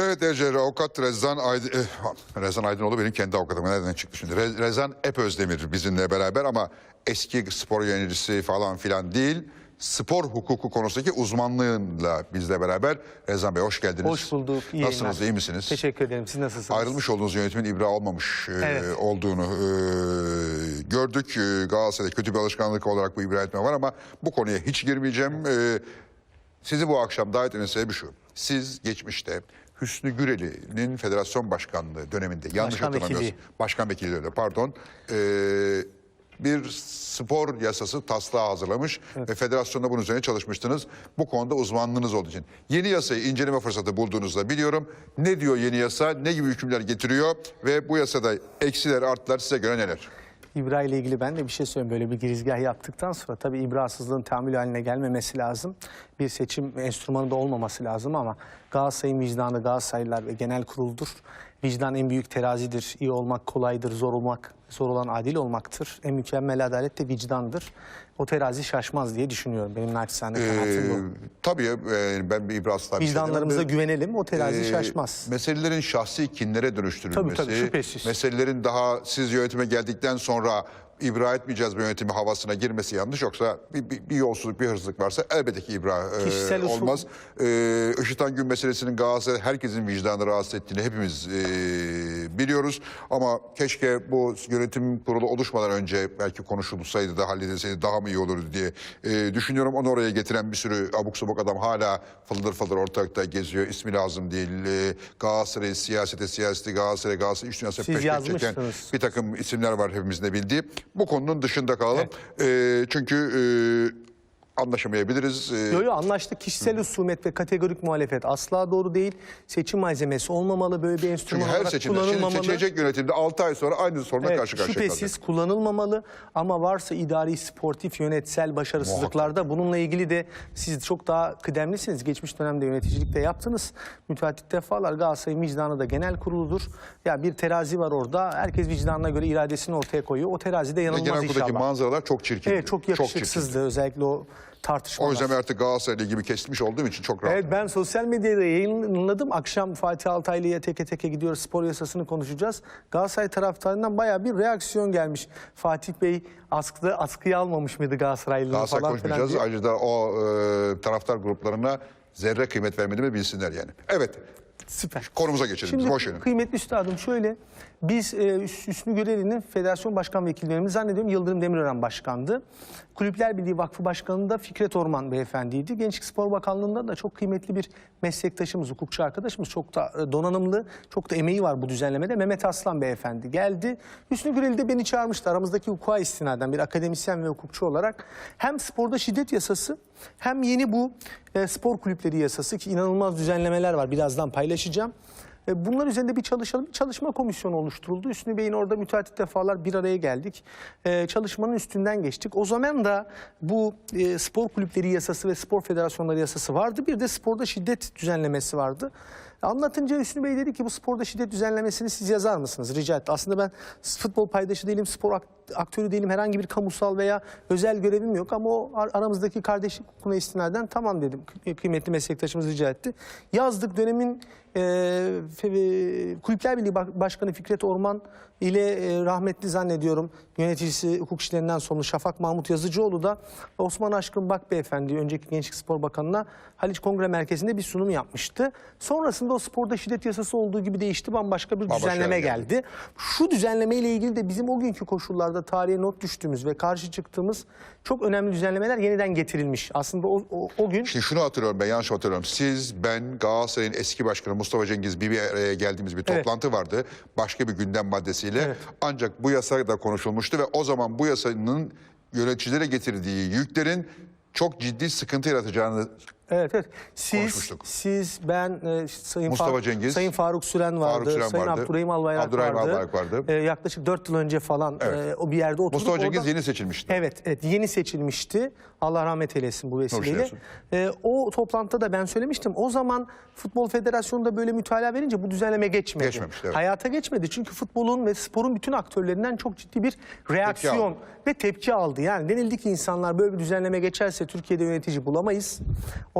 Evet Ece, avukat Rezan Aydın, eh, Rezan Aydınoğlu benim kendi avukatım. Nereden çıktı şimdi? Re- Rezan Ep Özdemir bizimle beraber ama eski spor yöneticisi falan filan değil. Spor hukuku konusundaki uzmanlığıyla bizle beraber. Rezan Bey hoş geldiniz. Hoş bulduk. iyi Nasılsınız, yayınlar. iyi misiniz? Teşekkür ederim. Siz nasılsınız? Ayrılmış olduğunuz yönetimin ibra olmamış e, Evet. olduğunu e, gördük. E, Galatasaray'da kötü bir alışkanlık olarak bu ibra etme var ama bu konuya hiç girmeyeceğim. E, sizi bu akşam davet etmenin sebebi şu. Siz geçmişte Hüsnü Güreli'nin federasyon başkanlığı döneminde yanlış Başkan hatırlamıyorsam başkan vekili öyle pardon e, bir spor yasası taslağı hazırlamış ve federasyonda bunun üzerine çalışmıştınız. Bu konuda uzmanlığınız olduğu için. Yeni yasayı inceleme fırsatı bulduğunuzda biliyorum. Ne diyor yeni yasa, ne gibi hükümler getiriyor ve bu yasada eksiler, artlar size göre neler? İbra ile ilgili ben de bir şey söyleyeyim. Böyle bir girizgah yaptıktan sonra tabii ibrasızlığın tahammül haline gelmemesi lazım. Bir seçim enstrümanı da olmaması lazım ama Galatasaray'ın vicdanı Galatasaraylılar ve genel kuruldur. Vicdan en büyük terazidir. İyi olmak kolaydır, zor olmak, zor olan adil olmaktır. En mükemmel adalet de vicdandır. O terazi şaşmaz diye düşünüyorum. Benim naçizane kanaatim Ee, bu. tabii e, ben bir ibraz tabii Vicdanlarımıza güvenelim, o terazi Ee, şaşmaz. Meselelerin şahsi kinlere dönüştürülmesi, Tabii, tabii, şüphesiz. meselelerin daha siz yönetime geldikten sonra ibra etmeyeceğiz bu yönetimi havasına girmesi yanlış. Yoksa bir, bir, bir yolsuzluk, bir hırsızlık varsa elbette ki ibra e, olmaz. Ee, Işıtan Gün meselesinin Galatasaray herkesin vicdanı rahatsız ettiğini hepimiz e, biliyoruz. Ama keşke bu yönetim kurulu oluşmadan önce belki konuşulsaydı da halledilseydi daha mı iyi olurdu diye e, düşünüyorum. Onu oraya getiren bir sürü abuk sabuk adam hala fıldır fıldır ortalıkta geziyor. İsmi lazım değil. E, Galatasaray siyasete siyaseti Galatasaray Galatasaray üç dünyası Siz peş peşe çeken bir takım isimler var hepimizin de bildiği. Bu konunun dışında kalalım. E, çünkü e, anlaşamayabiliriz. E, Yo yo anlaştık. Kişisel husumet ve kategorik muhalefet asla doğru değil. Seçim malzemesi olmamalı. Böyle bir enstrüman çünkü her olarak seçimde şimdi kullanılmamalı. seçilecek yönetimde 6 ay sonra aynı sorunla Evet, karşı karşıya kalacak. şüphesiz kullanılmamalı ama varsa idari, sportif, yönetsel başarısızlıklarda bununla ilgili de siz çok daha kıdemlisiniz. Geçmiş dönemde yöneticilikte yaptınız. Müteahhit defalar Galatasaray'ın vicdanı da genel kuruludur. Ya bir terazi var orada. Herkes vicdanına göre iradesini ortaya koyuyor. O terazide yanılmaz genel inşallah. kuruldaki manzaralar çok çirkin. Evet çok yakışıksızdı özellikle o tartışmalar. O yüzden artık Galatasaray'la ilgili kesilmiş olduğum için çok rahat. Evet ben sosyal medyada yayınladım. Akşam Fatih Altaylı'ya teke teke gidiyoruz. Spor yasasını konuşacağız. Galatasaray taraftarından bayağı bir reaksiyon gelmiş. Fatih Bey askıda askıya almamış mıydı Galatasaraylıları Galatasaray falan konuşmayacağız. diye. Ayrıca da o e, taraftar gruplarına zerre kıymet vermediğimi bilsinler yani. Evet Süper. konumuza geçelim. Şimdi Boş verin. kıymetli üstadım şöyle. Biz e, Hüs- Hüsnü Göreli'nin federasyon başkan vekillerimiz zannediyorum Yıldırım Demirören başkandı. Kulüpler Birliği Vakfı Başkanı da Fikret Orman beyefendiydi. Gençlik Spor Bakanlığı'nda da çok kıymetli bir meslektaşımız, hukukçu arkadaşımız. Çok da e, donanımlı, çok da emeği var bu düzenlemede. Mehmet Aslan beyefendi geldi. Hüsnü Güreli de beni çağırmıştı. Aramızdaki hukuka istinaden bir akademisyen ve hukukçu olarak. Hem sporda şiddet yasası hem yeni bu e, spor kulüpleri yasası ki inanılmaz düzenlemeler var. Birazdan paylaşacağım. E, Bunlar üzerinde bir çalışalım. Bir çalışma komisyonu oluşturuldu. Hüsnü Bey'in orada müteahhit defalar bir araya geldik. E, çalışmanın üstünden geçtik. O zaman da bu e, spor kulüpleri yasası ve spor federasyonları yasası vardı. Bir de sporda şiddet düzenlemesi vardı. Anlatınca Hüsnü Bey dedi ki bu sporda şiddet düzenlemesini siz yazar mısınız? Rica etti. Aslında ben futbol paydaşı değilim, spor ak- aktörü değilim. Herhangi bir kamusal veya özel görevim yok ama o ar- aramızdaki kardeşlik hukukuna istinaden tamam dedim. Kı- Kıymetli meslektaşımız rica etti. Yazdık dönemin e, Kulüpler Birliği Başkanı Fikret Orman ile e, rahmetli zannediyorum yöneticisi hukuk işlerinden sorumlu Şafak Mahmut Yazıcıoğlu da Osman Aşkın Bak Beyefendi önceki Gençlik Spor Bakanı'na Haliç Kongre Merkezi'nde bir sunum yapmıştı. Sonrasında o sporda şiddet yasası olduğu gibi değişti bambaşka bir düzenleme geldi. geldi. Şu düzenleme ile ilgili de bizim o günkü koşullarda tarihe not düştüğümüz ve karşı çıktığımız çok önemli düzenlemeler yeniden getirilmiş. Aslında o, o, o gün Şimdi şunu hatırlıyorum ben yanlış hatırlıyorum. Siz, ben, Galatasaray'ın eski başkanı Mustafa Cengiz bir, araya geldiğimiz bir Evet. toplantı vardı. Başka bir gündem maddesiyle. Evet. Ancak bu yasa da konuşulmuştu ve o zaman bu yasanın yöneticilere getirdiği yüklerin çok ciddi sıkıntı yaratacağını Evet evet. Siz, Konuşmuştuk. siz, ben, e, Sayın, Mustafa Faruk, Cengiz, Sayın Faruk Süren vardı, Faruk Süren Sayın vardı, Abdurrahim Albayrak Abdurrahim vardı. Albayrak vardı. E, yaklaşık 4 yıl önce falan Evet. e, o bir yerde oturduk. Mustafa Cengiz Orada- yeni seçilmişti. Evet, evet yeni seçilmişti. Allah rahmet eylesin bu vesileyle. eylesin. E, o toplantıda da ben söylemiştim. O zaman Futbol Federasyonu'nda böyle mütalaa verince bu düzenleme geçmedi. Geçmemişti, evet. Hayata geçmedi. Çünkü futbolun ve sporun bütün aktörlerinden çok ciddi bir reaksiyon aldı. ve tepki aldı. Yani denildi ki insanlar böyle bir düzenleme geçerse Türkiye'de yönetici bulamayız.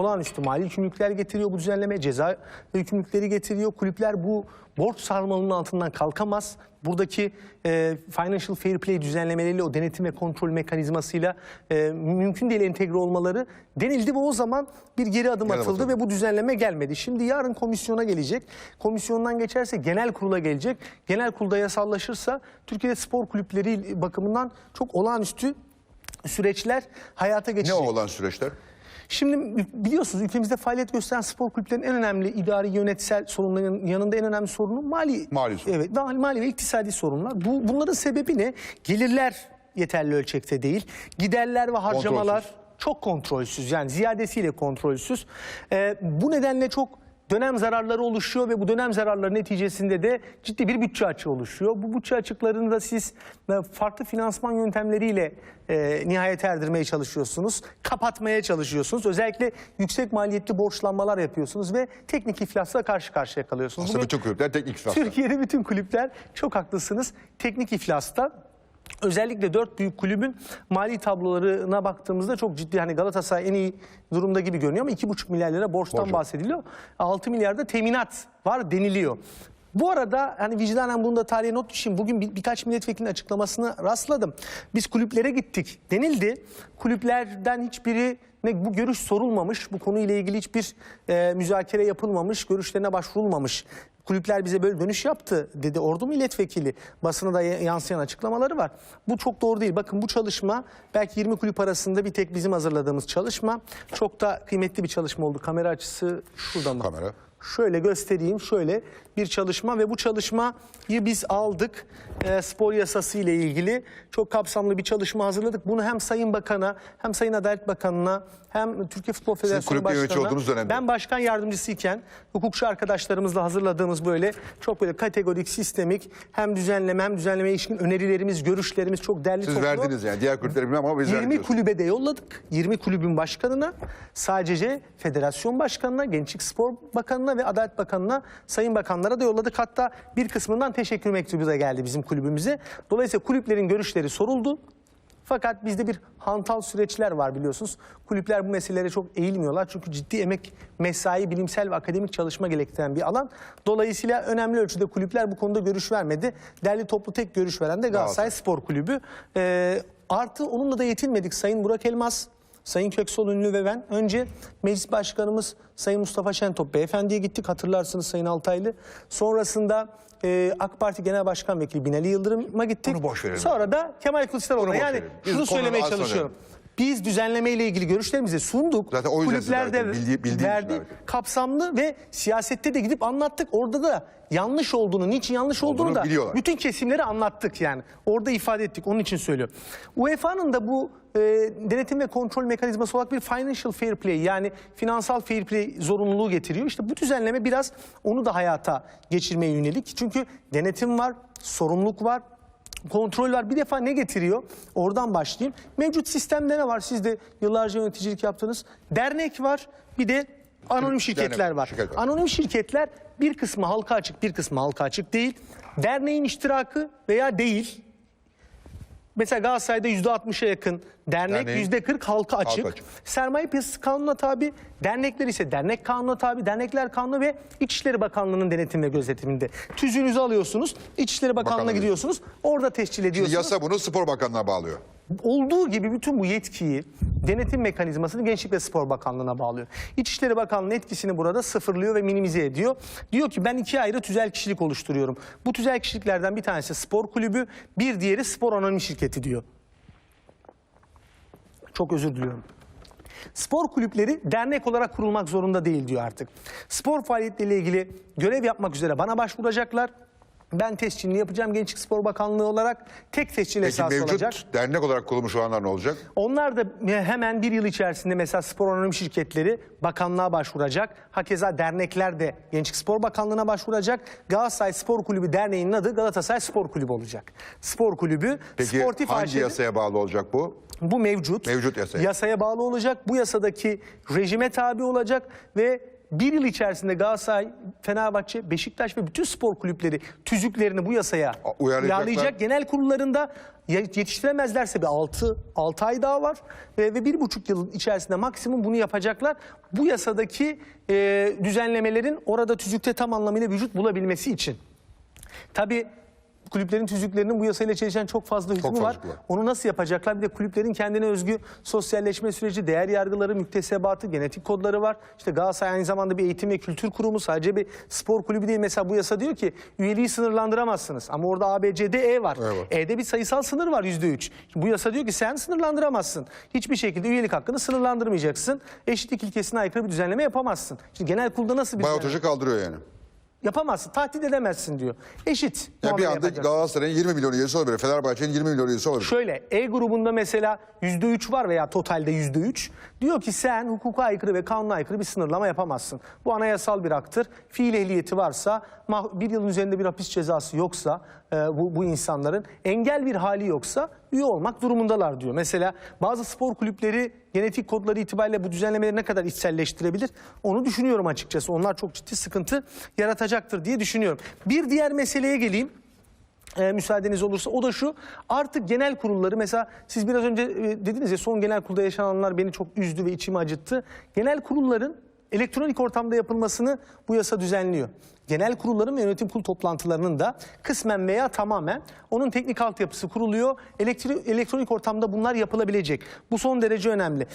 Olağanüstü mali yükümlülükler getiriyor bu düzenleme. Ceza yükümlülükleri getiriyor. Kulüpler bu borç sarmalının altından kalkamaz. Buradaki e, financial fair play düzenlemeleriyle o denetim ve kontrol mekanizmasıyla e, mümkün değil entegre olmaları denildi ve o zaman bir geri adım Geri atıldı atıldı. ve bu düzenleme gelmedi. Şimdi yarın komisyona gelecek. Komisyondan geçerse genel kurula gelecek. Genel kurulda yasallaşırsa Türkiye'de spor kulüpleri bakımından çok olağanüstü süreçler hayata Ne geçecek. o olan süreçler? Şimdi biliyorsunuz ülkemizde faaliyet gösteren spor kulüplerinin en önemli idari yönetsel sorunların yanında en önemli sorunu mali. Mali sorun. Evet mali, mali ve iktisadi sorunlar. Bu, bunların sebebi ne? Gelirler yeterli ölçekte değil. Giderler ve harcamalar Kontrolsüz. çok kontrolsüz yani ziyadesiyle kontrolsüz. Ee, bu nedenle çok dönem zararları oluşuyor ve bu dönem zararları neticesinde de ciddi bir bütçe açığı oluşuyor. Bu bütçe açıklarını da siz e, farklı finansman yöntemleriyle e, nihayet erdirmeye çalışıyorsunuz. Kapatmaya çalışıyorsunuz. Özellikle yüksek maliyetli borçlanmalar yapıyorsunuz ve teknik iflasla karşı karşıya kalıyorsunuz. Aslında bütün kulüpler teknik iflaslar. Türkiye'de bütün kulüpler çok haklısınız. Teknik iflasta özellikle dört büyük kulübün mali tablolarına baktığımızda çok ciddi hani Galatasaray en iyi durumda gibi görünüyor ama 2,5 milyar lira borçtan Borcu. bahsediliyor. 6 milyarda teminat var deniliyor. Bu arada hani vicdanen bunu da tarihe not düşeyim. Bugün bir, birkaç milletvekilinin açıklamasına rastladım. Biz kulüplere gittik denildi. Kulüplerden hiçbiri ne bu görüş sorulmamış, bu konuyla ilgili hiçbir e, müzakere yapılmamış, görüşlerine başvurulmamış. Kulüpler bize böyle dönüş yaptı dedi ordu milletvekili. Basına da yansıyan açıklamaları var. Bu çok doğru değil. Bakın bu çalışma belki 20 kulüp arasında bir tek bizim hazırladığımız çalışma. Çok da kıymetli bir çalışma oldu. Kamera açısı şurada mı? Kamera. Şöyle göstereyim şöyle bir çalışma ve bu çalışmayı biz aldık e, spor yasası ile ilgili çok kapsamlı bir çalışma hazırladık. Bunu hem Sayın Bakan'a hem Sayın Adalet Bakanı'na hem Türkiye Futbol Federasyonu Başkanı'na ben başkan yardımcısıyken hukukçu arkadaşlarımızla hazırladığımız böyle çok böyle kategorik, sistemik hem düzenleme hem düzenlemeye ilişkin önerilerimiz, görüşlerimiz çok derli Siz toplu. verdiniz yani. Diğer kulüpleri bilmem ama biz 20 verdik. kulübe de yolladık. 20 kulübün başkanına, sadece federasyon başkanına, Gençlik Spor Bakanına ve Adalet Bakanına, sayın bakanlara da yolladık. Hatta bir kısmından teşekkür mektubu da geldi bizim kulübümüze. Dolayısıyla kulüplerin görüşleri soruldu. Fakat bizde bir hantal süreçler var biliyorsunuz. Kulüpler bu meselelere çok eğilmiyorlar. Çünkü ciddi emek, mesai, bilimsel ve akademik çalışma gerektiren bir alan. Dolayısıyla önemli ölçüde kulüpler bu konuda görüş vermedi. Derli toplu tek görüş veren de Galatasaray Spor Kulübü. Ee, artı onunla da yetinmedik. Sayın Burak Elmas, Sayın Köksal Ünlü ve ben önce meclis başkanımız Sayın Mustafa Şentop beyefendiye gittik hatırlarsınız Sayın Altaylı. Sonrasında e, AK Parti Genel Başkan Vekili Binali Yıldırım'a gittik. Bunu boş verelim. Sonra da Kemal Kılıçdaroğlu'na. Bunu boş Yani verelim. Biz şunu söylemeye az sonra çalışıyorum. Biz düzenleme ile ilgili görüşlerimizi sunduk. Zaten o yüzden Kulüpler de verdi, için. Kapsamlı ve siyasette de gidip anlattık. Orada da yanlış olduğunu, niçin yanlış olduğunu, Olduğunu da biliyorlar. bütün kesimleri anlattık yani. Orada ifade ettik. Onun için söylüyorum. UEFA'nın da bu e, denetim ve kontrol mekanizması olarak bir financial fair play yani finansal fair play zorunluluğu getiriyor. İşte bu düzenleme biraz onu da hayata geçirmeye yönelik. Çünkü denetim var, sorumluluk var, kontrol var. Bir defa ne getiriyor? Oradan başlayayım. Mevcut sistemde ne var? Siz de yıllarca yöneticilik yaptınız. Dernek var. Bir de anonim şirketler var. şirket var. Anonim şirketler bir kısmı halka açık, bir kısmı halka açık değil. Derneğin iştirakı veya değil. Mesela Galatasaray'da %60'a yakın dernek, Derneğin- %40 halka açık. açık. Sermaye piyasası kanununa tabi, dernekler ise dernek kanununa tabi, dernekler kanunu ve İçişleri Bakanlığı'nın denetim ve gözetiminde. Tüzüğünüzü alıyorsunuz, İçişleri Bakanlığı'na Bakanlığı. gidiyorsunuz, orada tescil ediyorsunuz. Yasa bunu spor bakanlığına bağlıyor. Olduğu gibi bütün bu yetkiyi denetim mekanizmasını Gençlik ve Spor Bakanlığı'na bağlıyor. İçişleri Bakanlığı'nın etkisini burada sıfırlıyor ve minimize ediyor. Diyor ki ben iki ayrı tüzel kişilik oluşturuyorum. Bu tüzel kişiliklerden bir tanesi spor kulübü, bir diğeri spor anonim şirketi diyor. Çok özür diliyorum. Spor kulüpleri dernek olarak kurulmak zorunda değil diyor artık. Spor faaliyetleriyle ilgili görev yapmak üzere bana başvuracaklar. Ben tescilini yapacağım Gençlik Spor Bakanlığı olarak. Tek tescil Peki esası mevcut olacak. dernek olarak kurulmuş olanlar ne olacak? Onlar da hemen bir yıl içerisinde mesela spor anonim şirketleri bakanlığa başvuracak. Hakeza dernekler de Gençlik Spor Bakanlığı'na başvuracak. Galatasaray Spor Kulübü Derneği'nin adı Galatasaray Spor Kulübü olacak. Spor Kulübü Peki sportif hangi harçları- yasaya bağlı olacak bu? bu mevcut. Mevcut yasaya. bağlı olacak. Bu yasadaki rejime tabi olacak ve bir yıl içerisinde Galatasaray, Fenerbahçe, Beşiktaş ve bütün spor kulüpleri tüzüklerini bu yasaya uyarlayacak. Genel kurullarında ye- yetiştiremezlerse bir 6, 6 ay daha var ve, ve bir buçuk yıl içerisinde maksimum bunu yapacaklar. Bu yasadaki e, düzenlemelerin orada tüzükte tam anlamıyla vücut bulabilmesi için. Tabii kulüplerin tüzüklerinin bu yasayla çelişen çok fazla hükmü fazla var. Onu nasıl yapacaklar? Bir de kulüplerin kendine özgü sosyalleşme süreci, değer yargıları, müktesebatı, genetik kodları var. İşte Galatasaray aynı zamanda bir eğitim ve kültür kurumu sadece bir spor kulübü değil. Mesela bu yasa diyor ki üyeliği sınırlandıramazsınız. Ama orada A, B, C, D, E var. E var. E'de bir sayısal sınır var yüzde üç. Bu yasa diyor ki sen sınırlandıramazsın. Hiçbir şekilde üyelik hakkını sınırlandırmayacaksın. Eşitlik ilkesine aykırı bir düzenleme yapamazsın. Şimdi genel kurulda nasıl bir? Hoca kaldırıyor yani. Yapamazsın, tahdit edemezsin diyor. Eşit. Yani bir anda yapacaksın. Galatasaray'ın 20 milyon üyesi olabilir. Fenerbahçe'nin 20 milyon üyesi olabilir. Şöyle E grubunda mesela %3 var veya totalde %3. Diyor ki sen hukuka aykırı ve kanuna aykırı bir sınırlama yapamazsın. Bu anayasal bir haktır. Fiil ehliyeti varsa, bir yılın üzerinde bir hapis cezası yoksa e, bu, bu insanların engel bir hali yoksa üye olmak durumundalar diyor. Mesela bazı spor kulüpleri genetik kodları itibariyle bu düzenlemeleri ne kadar içselleştirebilir? Onu düşünüyorum açıkçası. Onlar çok ciddi sıkıntı yaratacaktır diye düşünüyorum. Bir diğer meseleye geleyim. E, müsaadeniz olursa o da şu artık genel kurulları mesela siz biraz önce e, dediniz ya son genel kurulda yaşananlar beni çok üzdü ve içimi acıttı. Genel kurulların elektronik ortamda yapılmasını bu yasa düzenliyor. Genel kurulların ve yönetim kurulu toplantılarının da kısmen veya tamamen onun teknik altyapısı kuruluyor. Elektri- elektronik ortamda bunlar yapılabilecek. Bu son derece önemli.